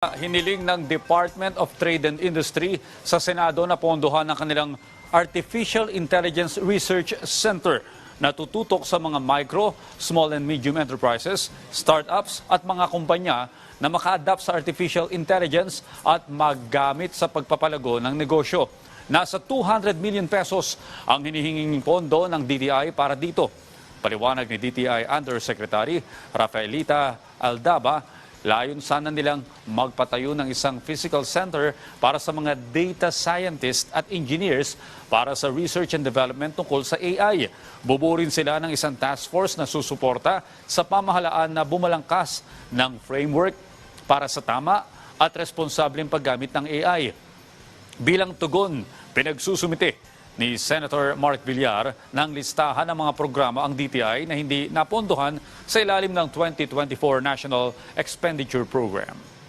Hiniling ng Department of Trade and Industry sa Senado na pondohan ng kanilang Artificial Intelligence Research Center na tututok sa mga micro, small and medium enterprises, startups at mga kumpanya na maka-adapt sa artificial intelligence at maggamit sa pagpapalago ng negosyo. Nasa 200 million pesos ang hinihinging pondo ng DTI para dito. Paliwanag ni DTI Undersecretary Rafaelita Aldaba, layon sana nilang magpatayo ng isang physical center para sa mga data scientists at engineers para sa research and development tungkol sa AI. Buburin sila ng isang task force na susuporta sa pamahalaan na bumalangkas ng framework para sa tama at responsableng paggamit ng AI. Bilang tugon, pinagsusumite ni Senator Mark Villar ng listahan ng mga programa ang DTI na hindi napondohan sa ilalim ng 2024 National Expenditure Program.